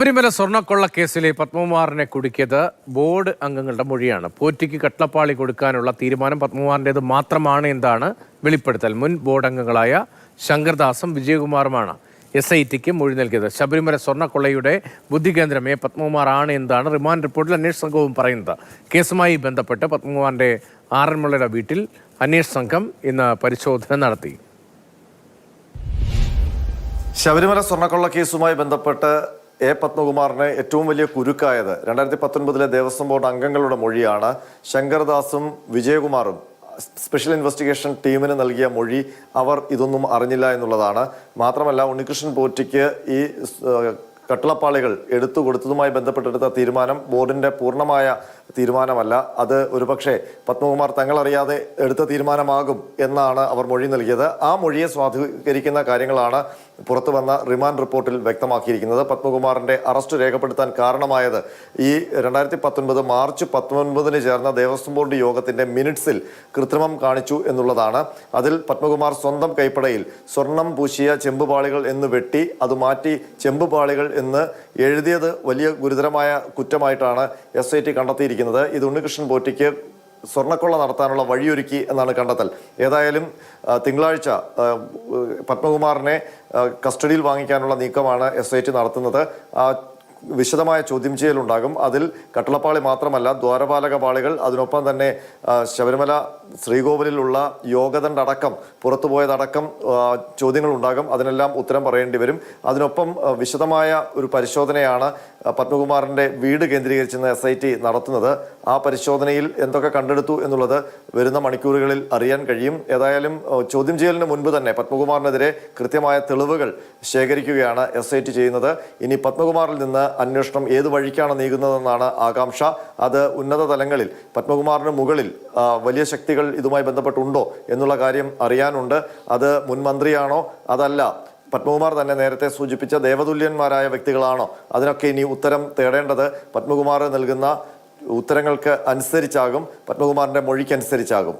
ശബരിമല സ്വർണക്കൊള്ള കേസിലെ പത്മകുമാറിനെ കുടുക്കിയത് ബോർഡ് അംഗങ്ങളുടെ മൊഴിയാണ്. പോറ്റിക്ക് കട്ടപ്പാളി കൊടുക്കാനുള്ള തീരുമാനം പത്മകുമാറിന്റെത് മാത്രമാണ് എന്താണ് വെളിപ്പെടുത്തൽ. മുൻ ബോർഡ് അംഗങ്ങളായ ശങ്കർദാസും വിജയകുമാറുമാണ് എസ് ഐ ടിക്ക് മൊഴി നൽകിയത്. ശബരിമല സ്വർണക്കൊള്ളയുടെ ബുദ്ധികേന്ദ്രമേ പത്മകുമാർ ആണ് എന്താണ് റിമാൻഡ് റിപ്പോർട്ടിൽ അന്വേഷണ സംഘവും പറയുന്നത്. കേസുമായി ബന്ധപ്പെട്ട് പത്മകുമാറിന്റെ ആറന്മുളയുടെ വീട്ടിൽ അന്വേഷണ സംഘം ഇന്ന് പരിശോധന നടത്തി. ശബരിമല സ്വർണക്കൊള്ള കേസുമായി ബന്ധപ്പെട്ട് എ പത്മകുമാറിനെ ഏറ്റവും വലിയ കുരുക്കായത് രണ്ടായിരത്തി പത്തൊൻപതിലെ ദേവസ്വം ബോർഡ് അംഗങ്ങളുടെ മൊഴിയാണ്. ശങ്കർദാസും വിജയകുമാറും സ്പെഷ്യൽ ഇൻവെസ്റ്റിഗേഷൻ ടീമിന് നൽകിയ മൊഴി അവർ ഇതൊന്നും അറിഞ്ഞില്ല എന്നുള്ളതാണ്. മാത്രമല്ല ഉണ്ണികൃഷ്ണൻ പോറ്റിക്ക് ഈ കട്ടിളപ്പാളികൾ എടുത്തു കൊടുത്തതുമായി ബന്ധപ്പെട്ടെടുത്ത തീരുമാനം ബോർഡിന്റെ പൂർണമായ തീരുമാനമല്ല. അത് ഒരുപക്ഷെ പത്മകുമാർ തങ്ങളറിയാതെ എടുത്ത തീരുമാനമാകും എന്നാണ് അവർ മൊഴി നൽകിയത്. ആ മൊഴിയെ സ്വാധീകരിക്കുന്ന കാര്യങ്ങളാണ് പുറത്തു വന്ന റിമാൻഡ് റിപ്പോർട്ടിൽ വ്യക്തമാക്കിയിരിക്കുന്നത്. പത്മകുമാറിന്റെ അറസ്റ്റ് രേഖപ്പെടുത്താൻ കാരണമായത് ഈ രണ്ടായിരത്തി പത്തൊൻപത് മാർച്ച് പത്തൊൻപതിന് ചേർന്ന ദേവസ്വം ബോർഡ് യോഗത്തിന്റെ മിനിറ്റ്സിൽ കൃത്രിമം കാണിച്ചു എന്നുള്ളതാണ്. അതിൽ പത്മകുമാർ സ്വന്തം കൈപ്പടയിൽ സ്വർണം പൂശിയ ചെമ്പുപാളികൾ എന്ന് വെട്ടി അത് മാറ്റി ചെമ്പുപാളികൾ എന്ന് എഴുതിയത് വലിയ ഗുരുതരമായ കുറ്റമായിട്ടാണ് എസ് ഐ ടി കണ്ടെത്തിയിരിക്കുന്നത്. ഇത് ഉണ്ണികൃഷ്ണൻ പോറ്റിക്ക് സ്വർണക്കൊള്ള നടത്താനുള്ള വഴിയൊരുക്കി എന്നാണ് കണ്ടെത്തൽ. ഏതായാലും തിങ്കളാഴ്ച പത്മകുമാറിനെ കസ്റ്റഡിയിൽ വാങ്ങിക്കാനുള്ള നീക്കമാണ് എസ് ഐ ടി നടത്തുന്നത് വിശദമായ ചോദ്യം ചെയ്യലുണ്ടാകും. അതിൽ കട്ടളപ്പാളി മാത്രമല്ല ദ്വാരപാലക പാളികൾ അതിനൊപ്പം തന്നെ ശബരിമല ശ്രീകോവിലുള്ള യോഗദണ്ഡ് അടക്കം പുറത്തുപോയതടക്കം ചോദ്യങ്ങൾ ഉണ്ടാകും അതിനെല്ലാം ഉത്തരം പറയേണ്ടി വരും. അതിനൊപ്പം വിശദമായ ഒരു പരിശോധനയാണ് പത്മകുമാറിന്റെ വീട് കേന്ദ്രീകരിച്ചിരുന്ന എസ് ഐ ടി നടത്തുന്നത്. ആ പരിശോധനയിൽ എന്തൊക്കെ കണ്ടെടുത്തു എന്നുള്ളത് വരുന്ന മണിക്കൂറുകളിൽ അറിയാൻ കഴിയും. ഏതായാലും ചോദ്യം ചെയ്യലിന് മുൻപ് തന്നെ പത്മകുമാറിനെതിരെ കൃത്യമായ തെളിവുകൾ ശേഖരിക്കുകയാണ് എസ് ചെയ്യുന്നത്. ഇനി പത്മകുമാറിൽ നിന്ന് അന്വേഷണം ഏത് വഴിക്കാണ് നീങ്ങുന്നതെന്നാണ് ആകാംക്ഷ. അത് ഉന്നത തലങ്ങളിൽ പത്മകുമാറിന് മുകളിൽ വലിയ ശക്തികൾ ഇതുമായി ബന്ധപ്പെട്ടുണ്ടോ എന്നുള്ള കാര്യം അറിയാനുണ്ട്. അത് മുൻ മന്ത്രിയാണോ? അതല്ല. പത്മകുമാർ തന്നെ നേരത്തെ സൂചിപ്പിച്ച ദേവതുല്യന്മാരായ വ്യക്തികളാണോ? അതിനൊക്കെ ഇനി ഉത്തരം തേടേണ്ടത് പത്മകുമാർ നൽകുന്ന ഉത്തരങ്ങൾക്ക് അനുസരിച്ചാകും പത്മകുമാറിന്റെ മൊഴിക്കനുസരിച്ചാകും.